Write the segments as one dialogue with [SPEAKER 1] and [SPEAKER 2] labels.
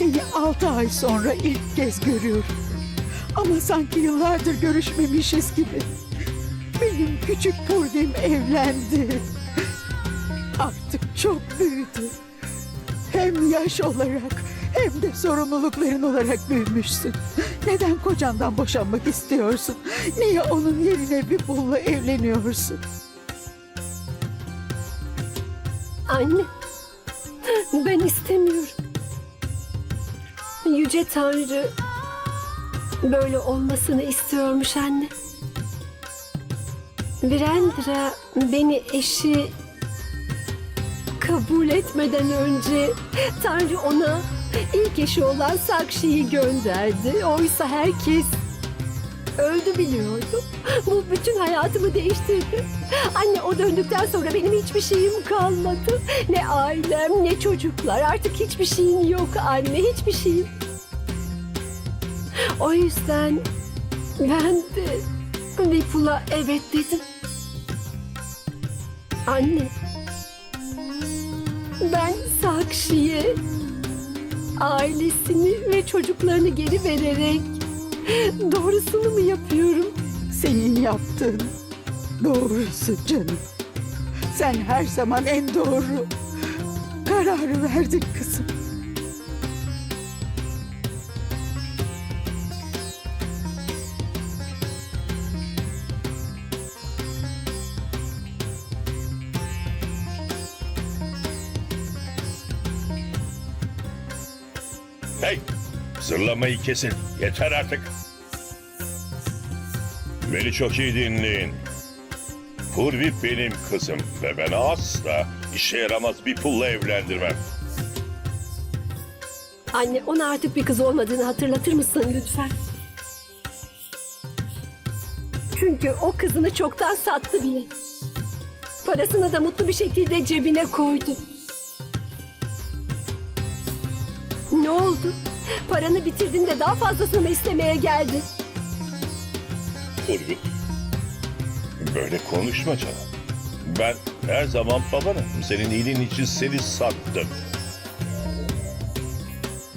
[SPEAKER 1] Seni altı ay sonra ilk kez görüyorum. Ama sanki yıllardır görüşmemişiz gibi. Benim küçük Purdim evlendi. Artık çok büyüdü. Hem yaş olarak hem de sorumlulukların olarak büyümüşsün. Neden kocandan boşanmak istiyorsun? Niye onun yerine bir pulla evleniyorsun?
[SPEAKER 2] Anne, ben istemiyorum. Yüce Tanrı böyle olmasını istiyormuş anne. Virendra beni eşi kabul etmeden önce Tanrı ona ilk eşi olan Sakshi'yi gönderdi. Oysa herkes öldü biliyordum. Bu bütün hayatımı değiştirdi. Anne o döndükten sonra benim hiçbir şeyim kalmadı. Ne ailem ne çocuklar artık hiçbir şeyim yok anne hiçbir şeyim. O yüzden ben de Vipul'a evet dedim. Anne. Ben Sakshi'ye ailesini ve çocuklarını geri vererek doğrusunu mu yapıyorum?
[SPEAKER 1] Senin yaptığın doğrusu canım. Sen her zaman en doğru kararı verdin kızım.
[SPEAKER 3] Hey! Zırlamayı kesin. Yeter artık. Beni çok iyi dinleyin. Purvi benim kızım ve ben asla işe yaramaz bir pulla evlendirmem.
[SPEAKER 2] Anne ona artık bir kız olmadığını hatırlatır mısın lütfen? Çünkü o kızını çoktan sattı bile. Parasını da mutlu bir şekilde cebine koydu. Ne oldu? Paranı bitirdin de daha fazlasını istemeye geldi.
[SPEAKER 3] Purvi. Böyle konuşma canım. Ben her zaman babanım. Senin iyiliğin için seni sattım.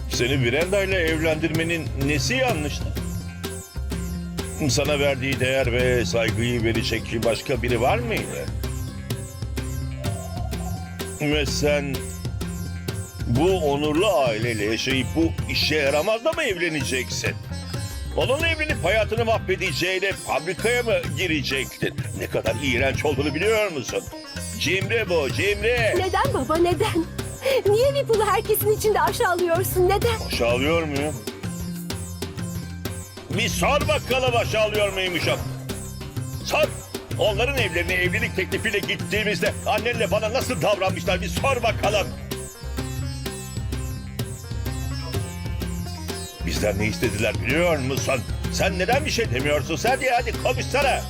[SPEAKER 3] Seni Brenda ile evlendirmenin nesi yanlıştı? Sana verdiği değer ve saygıyı verecek başka biri var mıydı? Ve sen bu onurlu aileyle yaşayıp bu işe yaramaz da mı evleneceksin? Onunla evlenip hayatını mahvedeceğine fabrikaya mı girecektin? Ne kadar iğrenç olduğunu biliyor musun? Cimri bu, cimri.
[SPEAKER 2] Neden baba neden? Niye Vipul'u herkesin içinde aşağılıyorsun neden?
[SPEAKER 3] Aşağılıyor muyum? Bir sor bakalım aşağılıyor muymuşum? Sor. Onların evlerine evlilik teklifiyle gittiğimizde annenle bana nasıl davranmışlar bir sor bakalım. Bizden ne istediler biliyor musun? Sen neden bir şey demiyorsun? Sen de hadi konuşsana.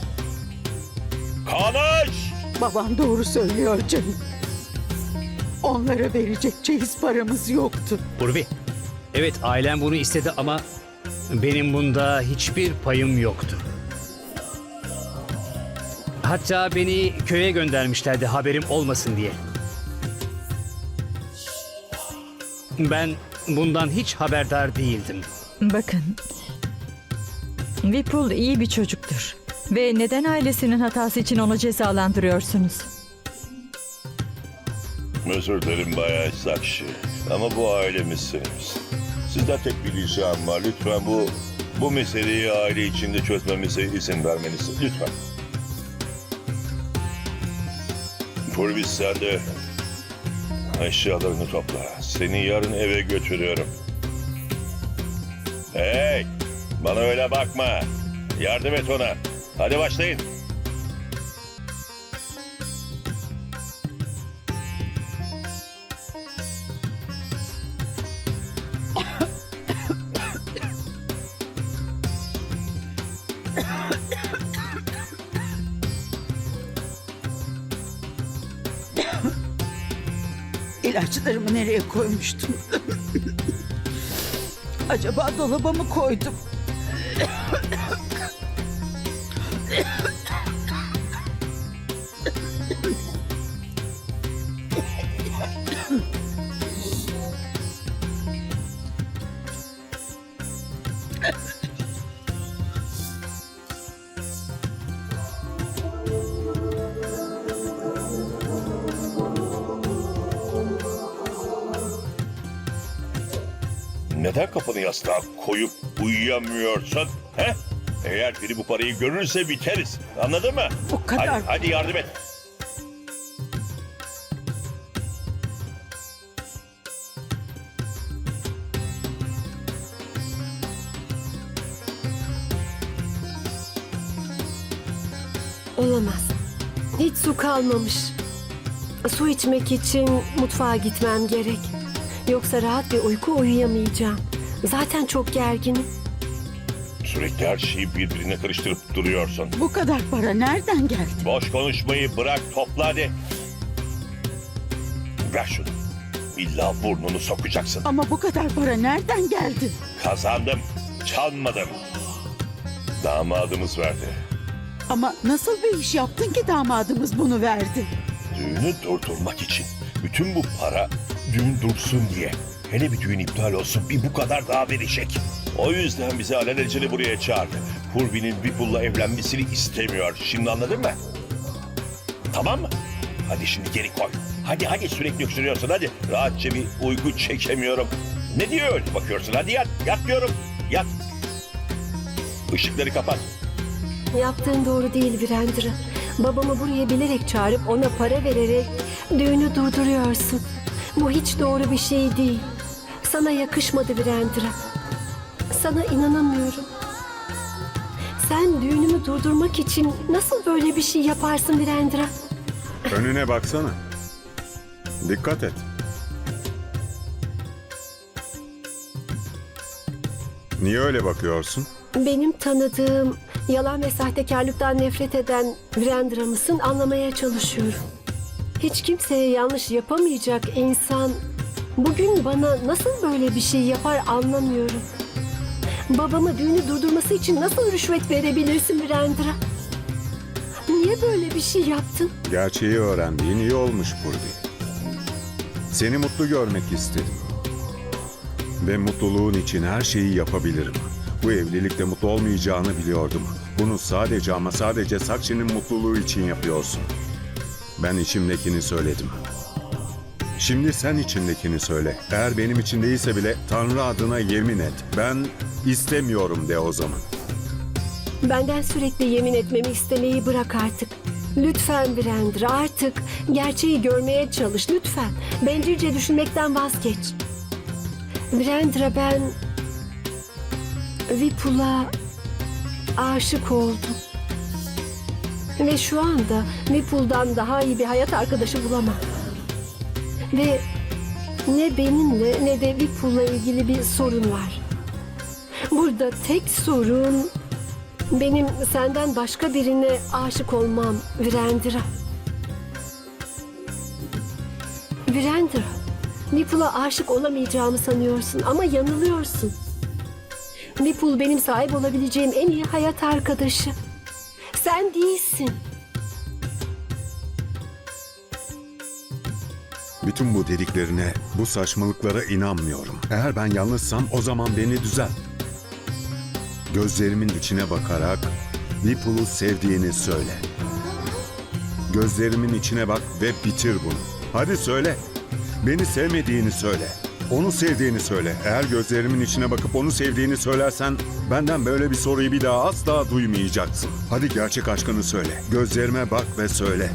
[SPEAKER 3] Konuş!
[SPEAKER 1] Baban doğru söylüyor canım. Onlara verecek çeyiz paramız yoktu.
[SPEAKER 4] Urvi, evet ailem bunu istedi ama benim bunda hiçbir payım yoktu. Hatta beni köye göndermişlerdi haberim olmasın diye. Ben bundan hiç haberdar değildim.
[SPEAKER 5] Bakın. Vipul iyi bir çocuktur. Ve neden ailesinin hatası için onu cezalandırıyorsunuz?
[SPEAKER 3] Özür dilerim Bayağı Sakşi. Ama bu ailemizsiniz. Sizden tek bir ricam var. Lütfen bu bu meseleyi aile içinde çözmemize izin vermeniz. Lütfen. Purvis sen de eşyalarını topla. Seni yarın eve götürüyorum. Hey! Bana öyle bakma. Yardım et ona. Hadi başlayın.
[SPEAKER 1] İlaçlarımı nereye koymuştum? Acaba dolaba mı koydum?
[SPEAKER 3] Kafanı yastığa koyup uyuyamıyorsun? He? Eğer biri bu parayı görürse biteriz. Anladın mı?
[SPEAKER 1] Bu kadar.
[SPEAKER 3] Hadi, hadi yardım et.
[SPEAKER 2] Olamaz. Hiç su kalmamış. Su içmek için mutfağa gitmem gerek. Yoksa rahat bir uyku uyuyamayacağım. Zaten çok gerginim.
[SPEAKER 3] Sürekli her şeyi birbirine karıştırıp duruyorsun.
[SPEAKER 1] Bu kadar para nereden geldi?
[SPEAKER 3] Boş konuşmayı bırak topla hadi. Ver şunu. İlla burnunu sokacaksın.
[SPEAKER 1] Ama bu kadar para nereden geldi?
[SPEAKER 3] Kazandım. Çalmadım. Damadımız verdi.
[SPEAKER 1] Ama nasıl bir iş yaptın ki damadımız bunu verdi?
[SPEAKER 3] Düğünü durdurmak için. Bütün bu para düğün dursun diye. Hele bir düğün iptal olsun bir bu kadar daha verecek. O yüzden bizi alelacele buraya çağırdı. Hurbi'nin Vipul'la evlenmesini istemiyor. Şimdi anladın mı? Tamam mı? Hadi şimdi geri koy. Hadi hadi sürekli öksürüyorsun hadi. Rahatça bir uyku çekemiyorum. Ne diyor öyle bakıyorsun? Hadi yat. Yat diyorum. Yat. Işıkları kapat.
[SPEAKER 2] Yaptığın doğru değil Virendra. Babamı buraya bilerek çağırıp ona para vererek düğünü durduruyorsun. Bu hiç doğru bir şey değil. Sana yakışmadı Virendra. Sana inanamıyorum. Sen düğünümü durdurmak için nasıl böyle bir şey yaparsın Virendra?
[SPEAKER 6] Önüne baksana. Dikkat et. Niye öyle bakıyorsun?
[SPEAKER 2] Benim tanıdığım yalan ve sahtekarlıktan nefret eden Virendra mısın anlamaya çalışıyorum. Hiç kimseye yanlış yapamayacak insan bugün bana nasıl böyle bir şey yapar anlamıyorum. Babama düğünü durdurması için nasıl rüşvet verebilirsin Virendra? Niye böyle bir şey yaptın?
[SPEAKER 6] Gerçeği öğrendiğin iyi olmuş Purvi. Seni mutlu görmek istedim. Ve mutluluğun için her şeyi yapabilirim. Bu evlilikte mutlu olmayacağını biliyordum. Bunu sadece ama sadece Sakşi'nin mutluluğu için yapıyorsun. Ben içimdekini söyledim. Şimdi sen içindekini söyle. Eğer benim için değilse bile Tanrı adına yemin et. Ben istemiyorum de o zaman.
[SPEAKER 2] Benden sürekli yemin etmemi istemeyi bırak artık. Lütfen Virendra artık gerçeği görmeye çalış lütfen. Bencilce düşünmekten vazgeç. Virendra ben Vipul'a aşık oldum. Ve şu anda Vipul'dan daha iyi bir hayat arkadaşı bulamam. Ve ne benimle ne de Vipul'la ilgili bir sorun var. Burada tek sorun benim senden başka birine aşık olmam Virendra. Virendra, Vipul'a aşık olamayacağımı sanıyorsun ama yanılıyorsun. Vipul benim sahip olabileceğim en iyi hayat arkadaşı. Sen değilsin.
[SPEAKER 6] Bütün bu dediklerine, bu saçmalıklara inanmıyorum. Eğer ben yanlışsam o zaman beni düzelt. Gözlerimin içine bakarak Vipul'u sevdiğini söyle. Gözlerimin içine bak ve bitir bunu. Hadi söyle. Beni sevmediğini söyle. Onu sevdiğini söyle. Eğer gözlerimin içine bakıp onu sevdiğini söylersen benden böyle bir soruyu bir daha asla duymayacaksın. Hadi gerçek aşkını söyle. Gözlerime bak ve söyle.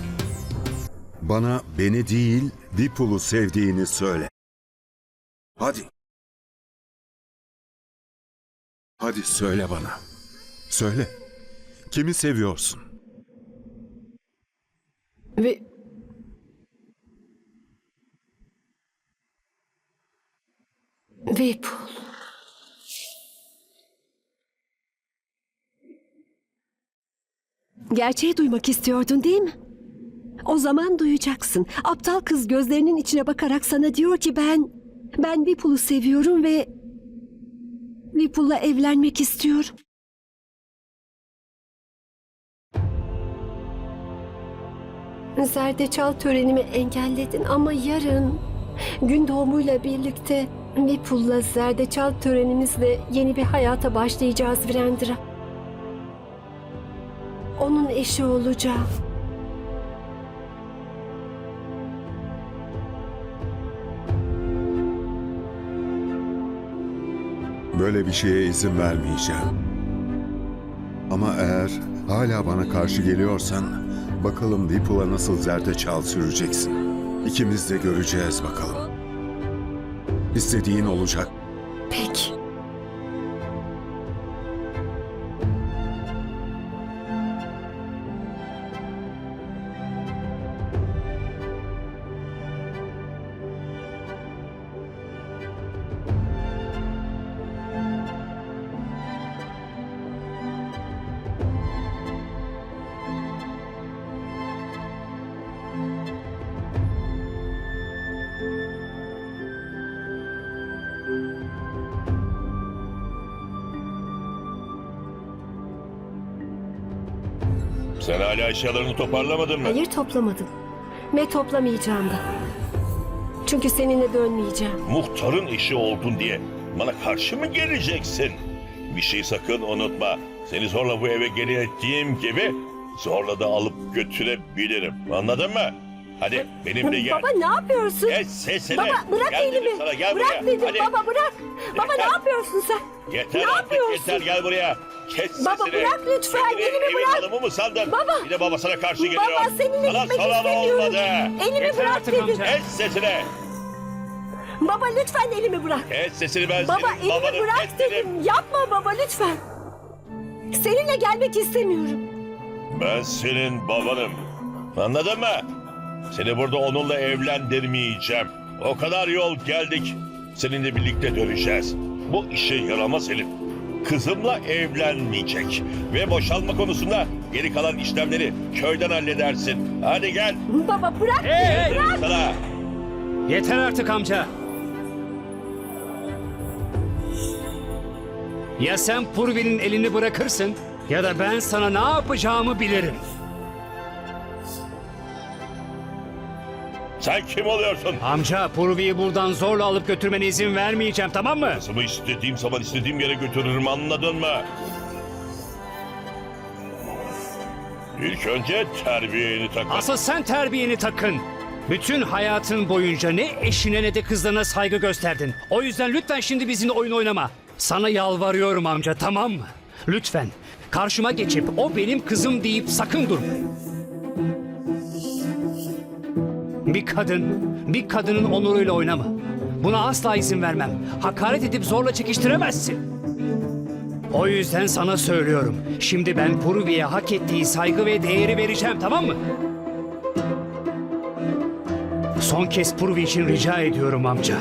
[SPEAKER 6] Bana beni değil, Vipul'u sevdiğini söyle. Hadi. Hadi söyle bana. Söyle. Kimi seviyorsun?
[SPEAKER 2] Ve Vipul. Gerçeği duymak istiyordun değil mi? O zaman duyacaksın. Aptal kız gözlerinin içine bakarak sana diyor ki ben ben Vipul'u seviyorum ve Vipul'la evlenmek istiyorum. Zerdeçal törenimi engelledin ama yarın gün doğumuyla birlikte Vipul'la zerdeçal törenimizle yeni bir hayata başlayacağız Virendra. Onun eşi olacağım.
[SPEAKER 6] Böyle bir şeye izin vermeyeceğim. Ama eğer hala bana karşı geliyorsan bakalım Vipul'a nasıl zerdeçal süreceksin. İkimiz de göreceğiz bakalım. İstediğin olacak.
[SPEAKER 3] Sen hala eşyalarını toparlamadın mı?
[SPEAKER 2] Hayır toplamadım. Ve toplamayacağım da. Çünkü seninle dönmeyeceğim.
[SPEAKER 3] Muhtarın işi oldun diye bana karşı mı geleceksin? Bir şey sakın unutma. Seni zorla bu eve geri ettiğim gibi zorla da alıp götürebilirim. Anladın mı? Hadi benimle gel.
[SPEAKER 2] Baba ne yapıyorsun?
[SPEAKER 3] Kes sesini.
[SPEAKER 2] Baba bırak
[SPEAKER 3] Gel
[SPEAKER 2] elimi.
[SPEAKER 3] sana, gel
[SPEAKER 2] bırak
[SPEAKER 3] buraya.
[SPEAKER 2] dedim
[SPEAKER 3] Hadi.
[SPEAKER 2] baba bırak. Baba ne
[SPEAKER 3] Yeter.
[SPEAKER 2] yapıyorsun sen?
[SPEAKER 3] Yeter
[SPEAKER 2] ne
[SPEAKER 3] artık
[SPEAKER 2] yapıyorsun?
[SPEAKER 3] yeter gel buraya. Kes
[SPEAKER 2] Baba,
[SPEAKER 3] sesini.
[SPEAKER 2] bırak lütfen,
[SPEAKER 3] Kendini
[SPEAKER 2] elimi
[SPEAKER 3] evin
[SPEAKER 2] bırak.
[SPEAKER 3] hanımı mı sandın?
[SPEAKER 2] Baba.
[SPEAKER 3] Bir de babasına karşı geliyor.
[SPEAKER 2] Baba seninle
[SPEAKER 3] Sana
[SPEAKER 2] gitmek istemiyorum.
[SPEAKER 3] olmadı.
[SPEAKER 2] Elimi
[SPEAKER 4] Yeter
[SPEAKER 2] bırak
[SPEAKER 4] artık
[SPEAKER 2] dedim.
[SPEAKER 4] amca.
[SPEAKER 3] Kes sesini.
[SPEAKER 2] Baba lütfen elimi bırak.
[SPEAKER 3] Kes sesini ben
[SPEAKER 2] Baba
[SPEAKER 3] senin
[SPEAKER 2] elimi
[SPEAKER 3] babanım.
[SPEAKER 2] bırak
[SPEAKER 3] Kes
[SPEAKER 2] dedim. Yapma baba lütfen. Seninle gelmek istemiyorum.
[SPEAKER 3] Ben senin babanım. Anladın mı? Seni burada onunla evlendirmeyeceğim. O kadar yol geldik. Seninle birlikte döneceğiz. Bu işe yaramaz Elif. Kızımla evlenmeyecek. Ve boşanma konusunda geri kalan işlemleri köyden halledersin. Hadi gel.
[SPEAKER 2] Baba bırak
[SPEAKER 4] Hey!
[SPEAKER 3] Dedim sana.
[SPEAKER 4] Yeter artık amca. Ya sen Purvi'nin elini bırakırsın ya da ben sana ne yapacağımı bilirim.
[SPEAKER 3] Sen kim oluyorsun?
[SPEAKER 4] Amca Purvi'yi buradan zorla alıp götürmene izin vermeyeceğim tamam mı?
[SPEAKER 3] Kızımı istediğim zaman istediğim yere götürürüm anladın mı? İlk önce terbiyeni takın.
[SPEAKER 4] Asıl sen terbiyeni takın. Bütün hayatın boyunca ne eşine ne de kızlarına saygı gösterdin. O yüzden lütfen şimdi bizimle oyun oynama. Sana yalvarıyorum amca tamam mı? Lütfen karşıma geçip o benim kızım deyip sakın durma. Bir kadın, bir kadının onuruyla oynama. Buna asla izin vermem. Hakaret edip zorla çekiştiremezsin. O yüzden sana söylüyorum. Şimdi ben Purvi'ye hak ettiği saygı ve değeri vereceğim tamam mı? Son kez Purvi için rica ediyorum amca.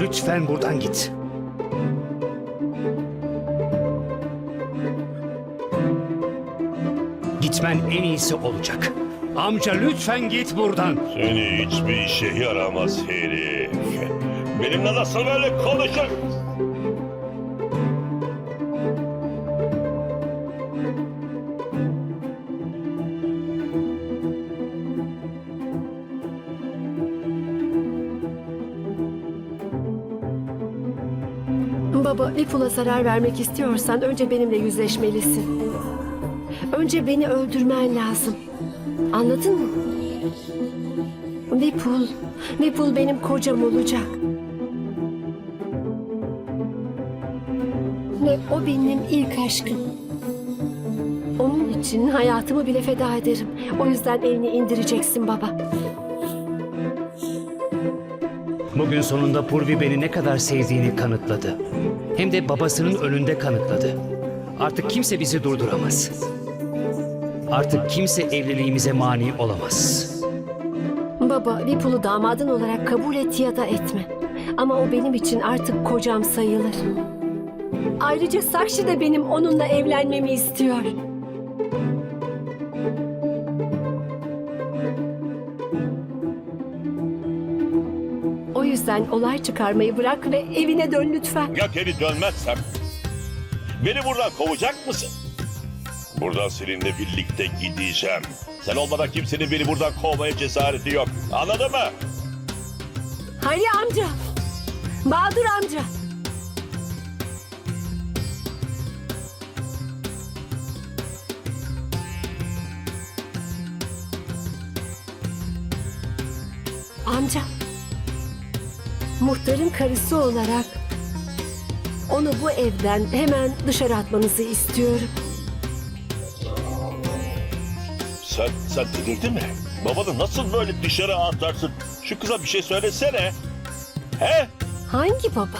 [SPEAKER 4] Lütfen buradan git. Gitmen en iyisi olacak. Amca lütfen git buradan.
[SPEAKER 3] Seni hiçbir işe yaramaz herif. Benimle nasıl böyle konuşur?
[SPEAKER 2] Baba Vipul'a zarar vermek istiyorsan önce benimle yüzleşmelisin. Önce beni öldürmen lazım. Anladın mı? Vipul, Vipul benim kocam olacak. Ve o benim ilk aşkım. Onun için hayatımı bile feda ederim. O yüzden elini indireceksin baba.
[SPEAKER 4] Bugün sonunda Purvi beni ne kadar sevdiğini kanıtladı. Hem de babasının önünde kanıtladı. Artık kimse bizi durduramaz. Artık kimse evliliğimize mani olamaz.
[SPEAKER 2] Baba, Vipul'u damadın olarak kabul et ya da etme. Ama o benim için artık kocam sayılır. Ayrıca Sakshi de benim onunla evlenmemi istiyor. O yüzden olay çıkarmayı bırak ve evine dön lütfen.
[SPEAKER 3] Ya geri dönmezsem? Beni buradan kovacak mısın? Buradan seninle birlikte gideceğim. Sen olmadan kimsenin beni buradan kovmaya cesareti yok. Anladın mı?
[SPEAKER 2] Hayri amca. Bahadır amca. Amca. Muhtarın karısı olarak Onu bu evden hemen dışarı atmanızı istiyorum.
[SPEAKER 3] Sen, sen delirdin mi? Babanı nasıl böyle dışarı atarsın? Şu kıza bir şey söylesene. He?
[SPEAKER 2] Hangi baba?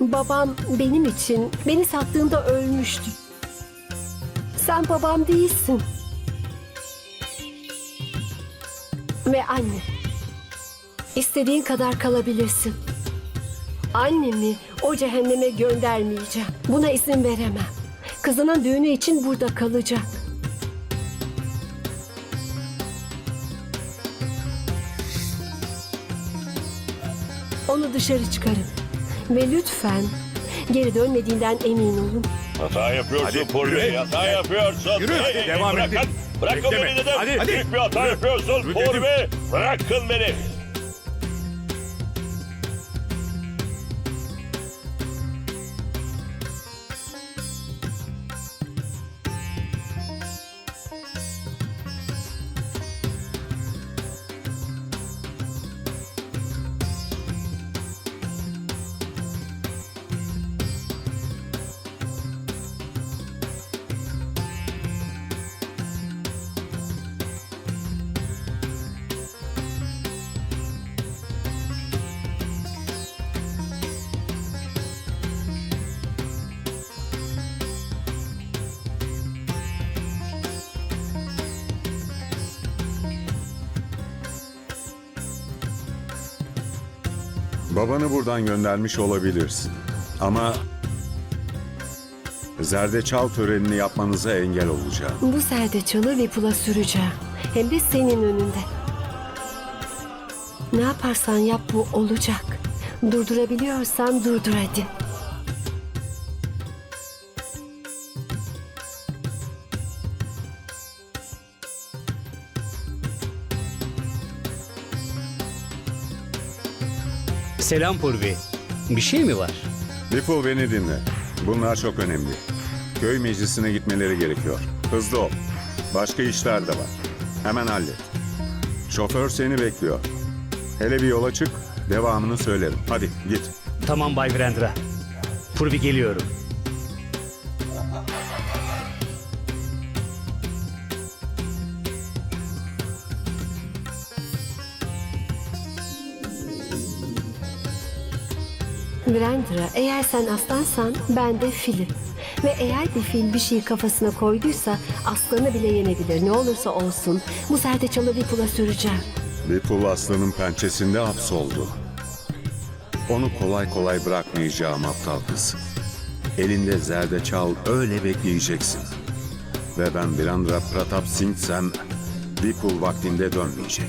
[SPEAKER 2] Babam benim için beni sattığında ölmüştü. Sen babam değilsin. Ve anne. İstediğin kadar kalabilirsin. Annemi o cehenneme göndermeyeceğim. Buna izin veremem. Kızının düğünü için burada kalacak. Onu dışarı çıkarın. Ve lütfen geri dönmediğinden emin olun.
[SPEAKER 3] Hata yapıyorsun
[SPEAKER 7] Hadi, yürü.
[SPEAKER 3] Hata yapıyorsun.
[SPEAKER 7] Yürü, hadi, devam
[SPEAKER 3] bırakın.
[SPEAKER 7] edin.
[SPEAKER 3] Bırakın
[SPEAKER 7] Bekleme.
[SPEAKER 3] beni dedim.
[SPEAKER 7] Hadi, hadi.
[SPEAKER 3] Büyük bir hata yapıyorsun. Purvi. Bırakın beni.
[SPEAKER 6] Babanı buradan göndermiş olabilirsin. Ama zerdeçal törenini yapmanıza engel olacağım.
[SPEAKER 2] Bu zerdeçalı Vipul'a süreceğim. Hem de senin önünde. Ne yaparsan yap bu olacak. Durdurabiliyorsan durdur hadi.
[SPEAKER 4] Selam Purvi. Bir şey mi var?
[SPEAKER 6] Vipul beni dinle. Bunlar çok önemli. Köy meclisine gitmeleri gerekiyor. Hızlı ol. Başka işler de var. Hemen hallet. Şoför seni bekliyor. Hele bir yola çık, devamını söylerim. Hadi git.
[SPEAKER 4] Tamam Bay Virendra. Purvi geliyorum.
[SPEAKER 2] Virendra eğer sen aslansan ben de filim. Ve eğer bir fil bir şeyi kafasına koyduysa aslanı bile yenebilir. Ne olursa olsun bu zerdeçalı Vipul'a süreceğim.
[SPEAKER 6] Vipul aslanın pençesinde hapsoldu. Onu kolay kolay bırakmayacağım aptal kız. Elinde zerdeçal öyle bekleyeceksin. Ve ben Birandra Pratap Singh'sem Vipul vaktinde dönmeyecek.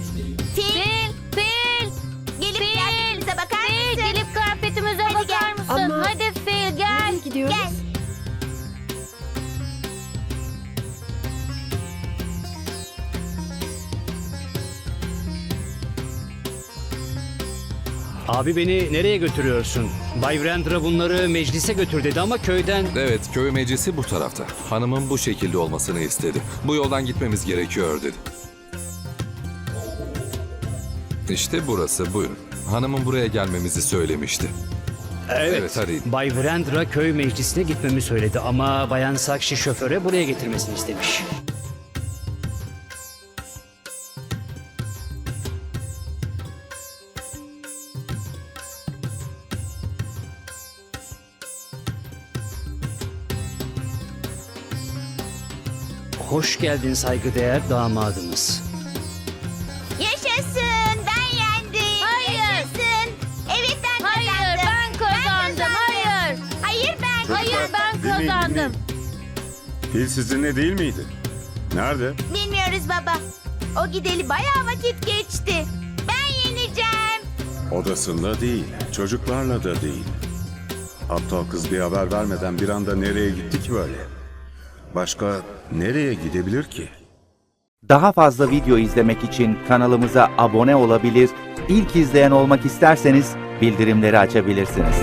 [SPEAKER 2] Ama-
[SPEAKER 8] Hadi fil gel.
[SPEAKER 2] Nereye gidiyoruz?
[SPEAKER 8] Gel.
[SPEAKER 4] Abi beni nereye götürüyorsun? Bay Virendra bunları meclise götür dedi ama köyden...
[SPEAKER 9] Evet, köy meclisi bu tarafta. Hanımın bu şekilde olmasını istedi. Bu yoldan gitmemiz gerekiyor dedi. İşte burası, buyurun. Hanımın buraya gelmemizi söylemişti. Evet, hadi.
[SPEAKER 4] Bay Virendra köy meclisine gitmemi söyledi ama Bayan Sakshi şoföre buraya getirmesini istemiş. Hoş geldin saygıdeğer damadımız.
[SPEAKER 6] Dinleyin,
[SPEAKER 8] kazandım.
[SPEAKER 6] Fil sizinle değil miydi? Nerede?
[SPEAKER 8] Bilmiyoruz baba. O gideli bayağı vakit geçti. Ben yeneceğim.
[SPEAKER 6] Odasında değil, çocuklarla da değil. Aptal kız bir haber vermeden bir anda nereye gitti ki böyle? Başka nereye gidebilir ki?
[SPEAKER 10] Daha fazla video izlemek için kanalımıza abone olabilir, ilk izleyen olmak isterseniz bildirimleri açabilirsiniz.